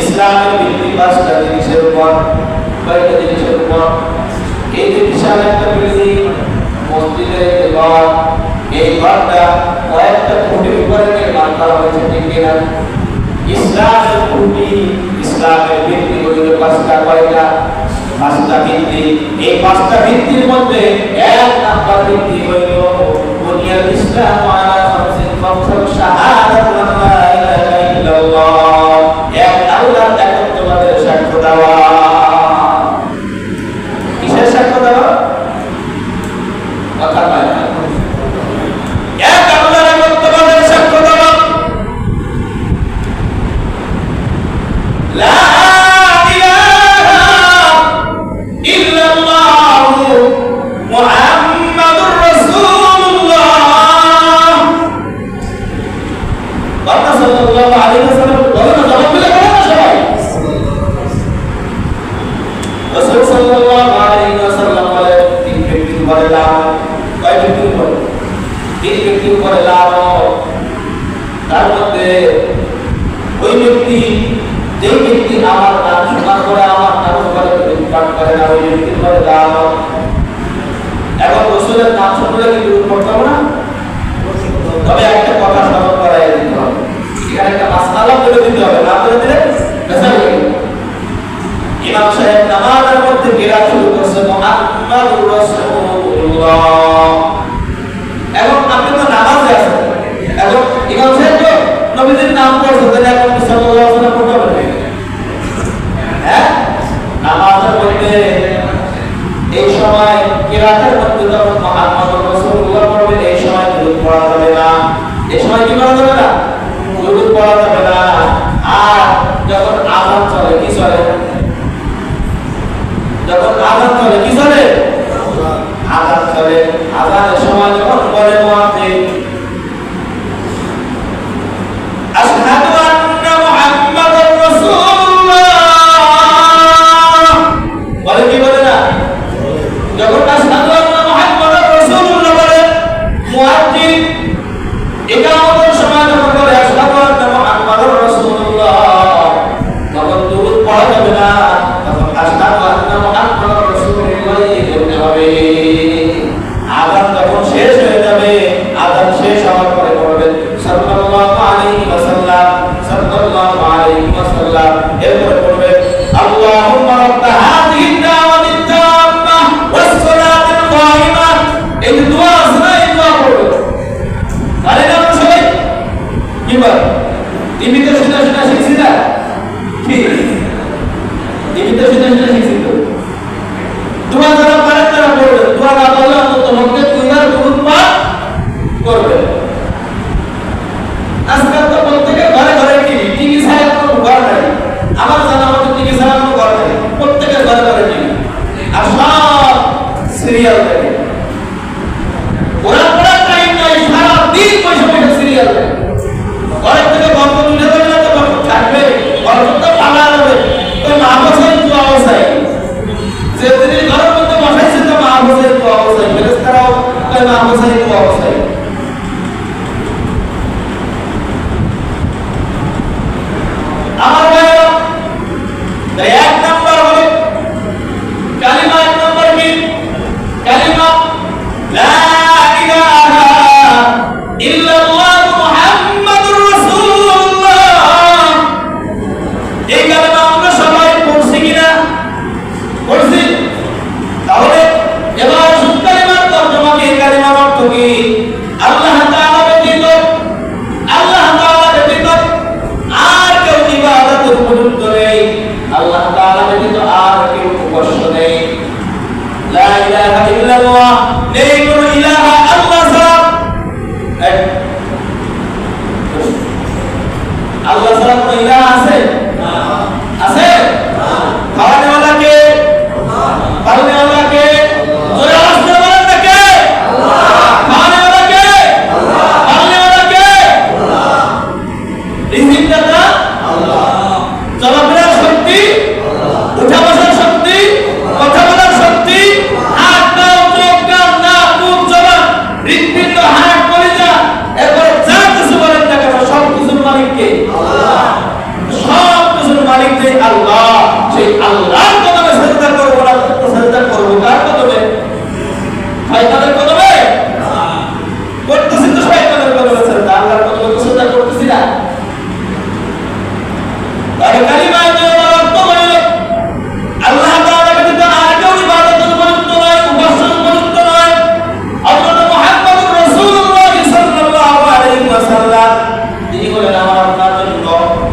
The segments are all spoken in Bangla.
ইসলামের ভিত্তি পাঁচটা জিনিসের উপর কয়েকটা জিনিসের উপর এই যে একটা মসজিদের কয়েকটা কোটির উপরে নির্মাণ হয়েছে ঠিক কিনা ইসলামের পাঁচটা কয়টা পাঁচটা ভিত্তি, এই পাঁচটা ভিত্তির মধ্যে এক নাম্বার ভিত্তি হইল বুনিয়াদ ইসলাম আলা শাহাদাতু ইলাহা ইল্লাল্লাহ তার মধ্যে ওই ব্যক্তি যে ব্যক্তি আমার নাম শোনার পরে আমার করে করে না এখন রসুলের নাম শুনলে কি তবে একটা কথা স্মরণ দিতে হবে। এখানে একটা মাসালা বলে দিতে হবে, না বলে দিলে ইমাম সাহেব করছে মুহাম্মাদুর এখন আপনি তো নামাজে আছেন। এখন ইমাম হ্যাঁ? এই সময় কিরাতের মধ্যে যখন মুহাম্মদুর এই সময় দুরূদ পড়া না। এই সময় কি করা যাবে না? দুরূদ পড়া যাবে না। আর যখন আযান চলে, কি চলে? আযান চলে কি চলে? আঘাত চলে আঘাতের সময় যখন বলে মুয়াজ্জিন প্রত্যেকের ঘরে ঘরে টিভি আর সব সিরিয়াল দেখে ওরা পড়ার টাইম নাই সারা পয়সা পয়সা সিরিয়াল দেখে ঘরের থেকে গল্প তুলে ধরে না, তো গল্প থাকবে। গল্প তো পালা যাবে তো মা বসাই দু অবস্থায়। যে তিনি ঘরের মধ্যে বসাইছে, তো মা বসাই দু অবস্থায়। ফেরেস্তারাও তাই মা বসাই দু অবস্থায়।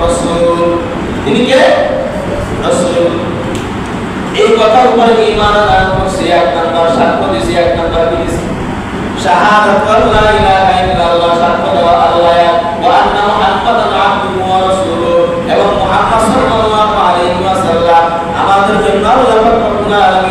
rasul. Ini kaya rasul. Ini kota umar aku siapkan kau satu disiapkan kau syahadat Allah ilaha illallah satu doa Allah ya. Wa anna muhammad dan rasul ewa ya muhammad sallallahu alaihi wasallam. Amatir jenal dapat pembunuh alam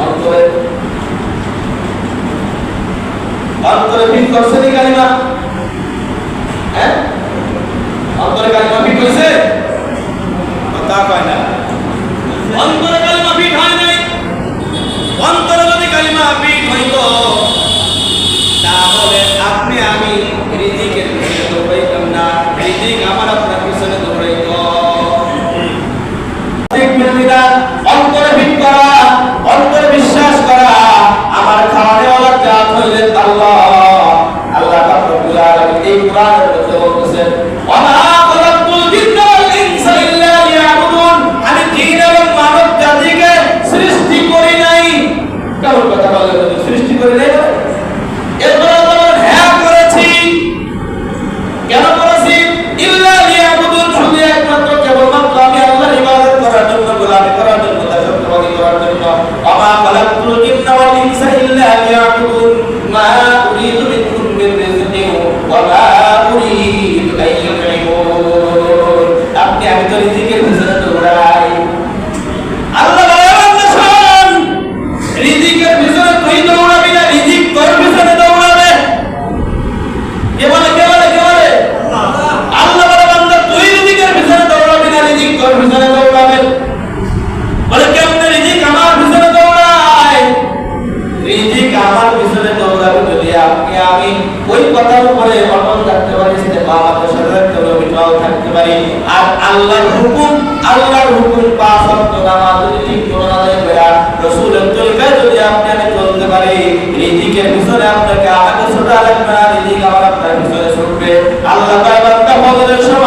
অন্তরে অন্তরে ফিট করছে নি কালিমা? হ্যাঁ? অন্তরে না। অন্তরে কালিমা ফিট আপনি আমি রিজিকের বিষয়ে আমার আপনার Love that. পারি। আর আল্লাহর হুকুম আল্লাহর হুকুম নামাজ যদি ঠিক করে তরিকায় যদি আপনি আমি চলতে পারি পিছনে আপনাকে আগে ছোটা লাগবে না, রিজিক আমার আপনার পিছনে ছুটবে। আল্লাহ সময়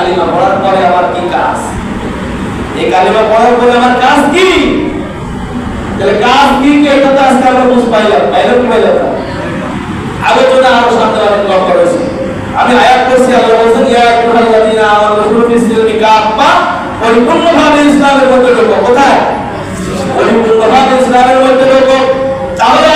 কালিমা পড়ার পরে আমার কি কাজ? এই কালিমা পড়ার পরে আমার কাজ কি? তাহলে কাজ কি কি? এটা তো আজকে আমরা বুঝ পাইলাম পাইলাম কি পাইলাম আলোচনা আরও সামনে অনেক লক্ষ রয়েছে আমি আয়াত করছি আল্লাহ বলছেন, ইয়া আইয়ুহাল্লাযীনা আমানু কুলু ফি সিলমি কাফা পরিপূর্ণভাবে ইসলামের মধ্যে ঢোকো। কোথায়? পরিপূর্ণভাবে ইসলামের মধ্যে ঢোকো। তাহলে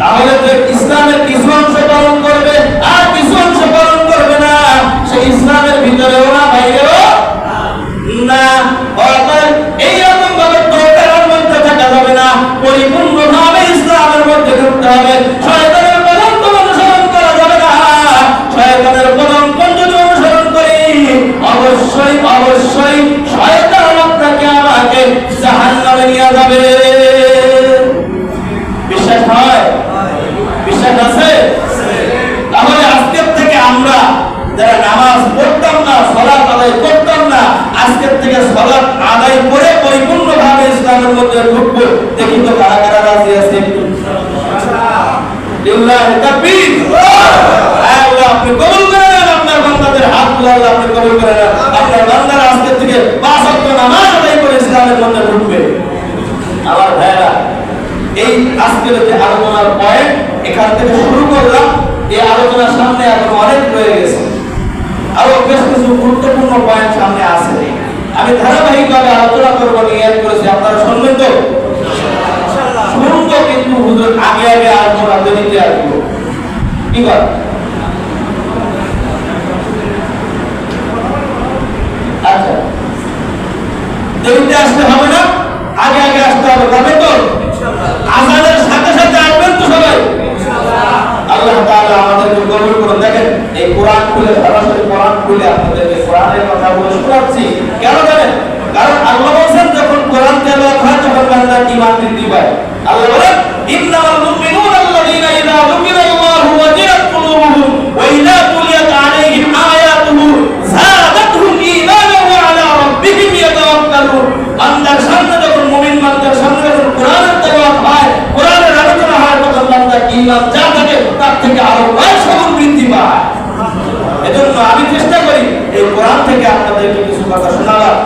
তাহলে যে ইসলামের কিছু অংশ পালন করবে, আর কিছু অংশ পালন করবে না। সে ইসলামের ভিতরেও না, বাইরেও না। অর্থাৎ এইরকম ভাবে প্রকারের মধ্যে থাকা যাবে না। পরিপূর্ণভাবে ইসলামের মধ্যে থাকতে হবে। শয়তানের পদাঙ্ক অনুসরণ করা যাবে না। শয়তানের পদাঙ্ক যদি অনুসরণ করি, অবশ্যই অবশ্যই শয়তান আপনাকে, আমাকে জাহান্নামে নিয়ে যাবে। যারা নামাজ পড়তাম না সলাপ আদায় করতাম না, আজকের থেকে সলাপ আদায় করে পরিপূর্ণ ভাবে ইসলামের মধ্যে ঢুকবো, দেখি তো কারা কারা রাজি আছে হ্যাঁ, করে আপনার বান্দারা আজকের থেকে আদায় করে ইসলামের মধ্যে ঢুকবে। এই আজকের যে এখান থেকে শুরু করলাম। এই আলোচনার সামনে এখন অনেক রয়ে গেছে। আরও বেশ কিছু গুরুত্বপূর্ণ পয়েন্ট সামনে আছে। আমি ধারাবাহিকভাবে আলোচনা করব নিয়ে করেছি। আপনারা শুনবেন তো? শুনব কিন্তু হুজুর, আগে আগে আসব না, দেরিতে আসব। কি বল আচ্ছা। দেরিতে আসতে হবে না? আগে আগে আসতে হবে। তবে তো? আজানের কোরআন খুলে, সরাসরি কোরআন খুলে আপনাদেরকে কোরআনের কথাগুলো শোনাচ্ছি। কেন জানেন? কারণ আল্লাহ বলেন যখন কোরআন তেলাওয়াত হয়, তখন বান্দা ঈমান বৃদ্ধি পায়। আল্লাহ বলেন, ইন্নামাল মুমিনুন আল্লাযীনা ইযা যুকিরা ওয়াজিলাত কুলুবুহুম ওয়া ইযা তুলিয়াত আলাইহিম আয়াতুহু যাদাতুহুম ঈমানান ওয়া আলা রাব্বিহিম ইয়াতাওয়াক্কালুন। বান্দার সামনে যখন মুমিন, বান্দার সামনে যখন কোরআনের তেলাওয়াত হয়, কোরআনের আলোচনা হয়, তখন বান্দার ঈমান যা থাকে, তার থেকে আরও কয়েক সগুণ বৃদ্ধি পায়। এজন্য আমি চেষ্টা করি এই কোরআন থেকে আপনাদেরকে কিছু কথা শোনালাম